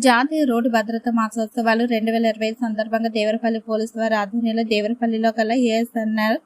జాతీయ రోడ్డు భద్రతా మాసోత్సవాలు రెండు వేల ఇరవై సందర్భంగా దేవరపల్లి పోలీసు వారి ఆధ్వర్యంలో దేవరపల్లిలో గల ఏఎస్ఎన్ఆర్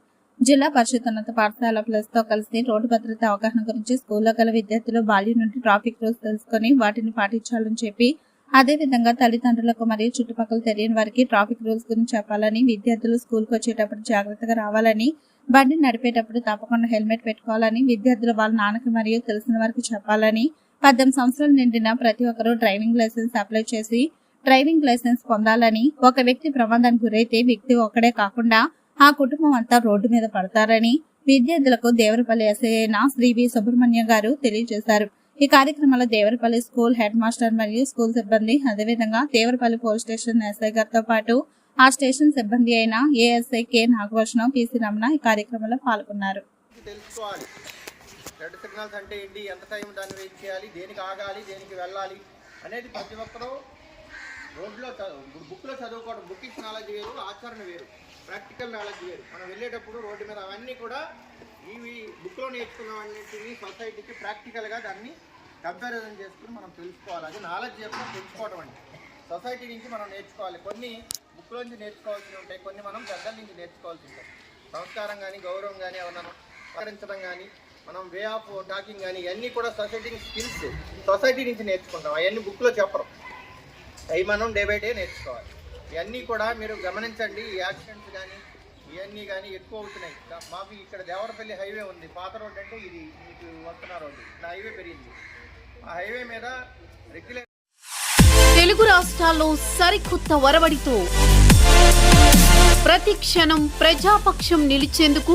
జిల్లా పరిషత్ ఉన్నత పాఠశాల ప్లస్తో కలిసి రోడ్డు భద్రత అవగాహన గురించి స్కూల్లో గల విద్యార్థులు బాల్యం నుండి ట్రాఫిక్ రూల్స్ తెలుసుకుని వాటిని పాటించాలని చెప్పి అదేవిధంగా తల్లిదండ్రులకు మరియు చుట్టుపక్కల తెలియని వారికి ట్రాఫిక్ రూల్స్ గురించి చెప్పాలని విద్యార్థులు స్కూల్కి వచ్చేటప్పుడు జాగ్రత్తగా రావాలని బండి నడిపేటప్పుడు తప్పకుండా హెల్మెట్ పెట్టుకోవాలని విద్యార్థులు వాళ్ళ నాన్నకి మరియు తెలిసిన వారికి చెప్పాలని పద్దెనిమిది సంవత్సరాలు నిండిన ప్రతి ఒక్కరూ డ్రైవింగ్ లైసెన్స్ అప్లై చేసి డ్రైవింగ్ లైసెన్స్ పొందాలని ఒక వ్యక్తి ప్రమాదానికి గురైతే వ్యక్తి ఒక్కడే కాకుండా ఆ కుటుంబం అంతా రోడ్డు మీద పడతారని విద్యార్థులకు దేవరపల్లి ఎస్ఐన శ్రీ వి సుబ్రహ్మణ్యం గారు తెలియజేశారు. ఈ కార్యక్రమంలో దేవరపల్లి స్కూల్ హెడ్ మాస్టర్ మరియు స్కూల్ సిబ్బంది అదేవిధంగా దేవరపల్లి పోలీస్ స్టేషన్ ఎస్ఐ గారితో పాటు ఆ స్టేషన్ సిబ్బంది అయిన ASI K Nagabhushanam PC Ramana ఈ కార్యక్రమంలో పాల్గొన్నారు. రెడ్ సిగ్నల్స్ అంటే ఏంటి? ఎంత టైం దాన్ని వెయిట్ చేయాలి? దేనికి ఆగాలి? దేనికి వెళ్ళాలి? అనేది ప్రతి ఒక్కరూ రోడ్లో చదువు బుక్లో చదువుకోవడం బుకిష్ నాలెడ్జ్ వేరు ఆచరణ వేరు. ప్రాక్టికల్ నాలెడ్జ్ వేరు. మనం వెళ్ళేటప్పుడు రోడ్డు మీద అవన్నీ కూడా ఇవి బుక్లో నేర్చుకున్నవన్నింటినీ సొసైటీకి ప్రాక్టికల్గా దాన్ని కంపారిజన్ చేసుకుని మనం తెలుసుకోవాలి. అది నాలెడ్జ్ చేసుకుని తెలుసుకోవడం అండి. సొసైటీ నుంచి మనం నేర్చుకోవాలి. కొన్ని బుక్లో నుంచి నేర్చుకోవాల్సి ఉంటాయి. కొన్ని మనం పెద్దల నుంచి నేర్చుకోవాల్సి ఉంటాయి సంస్కారం కానీ గౌరవం కానీ ఏమన్నా పలకరించడం కానీ మనం వే ఆఫ్ టాకింగ్ కానీ ఇవన్నీ కూడా సొసైటీ స్కిల్స్ సొసైటీ నుంచి నేర్చుకుంటాం. అవన్నీ బుక్లో చెప్పరు. అవి మనం డే బై డే నేర్చుకోవాలి. ఇవన్నీ కూడా మీరు గమనించండి. ఈ యాక్సిడెంట్స్ కానీ ఇవన్నీ కానీ ఎక్కువ అవుతున్నాయి. మాకు ఇక్కడ దేవరపల్లి హైవే ఉంది. పాత రోడ్ అంటే ఇది మీకు వస్తున్న రోడ్డు నా హైవే పెరిగింది. ఆ హైవే మీద రెగ్యులర్ తెలుగు రాష్ట్రాల్లో సరికొత్త వరవడితో ప్రతి క్షణం ప్రజాపక్షం నిలిచేందుకు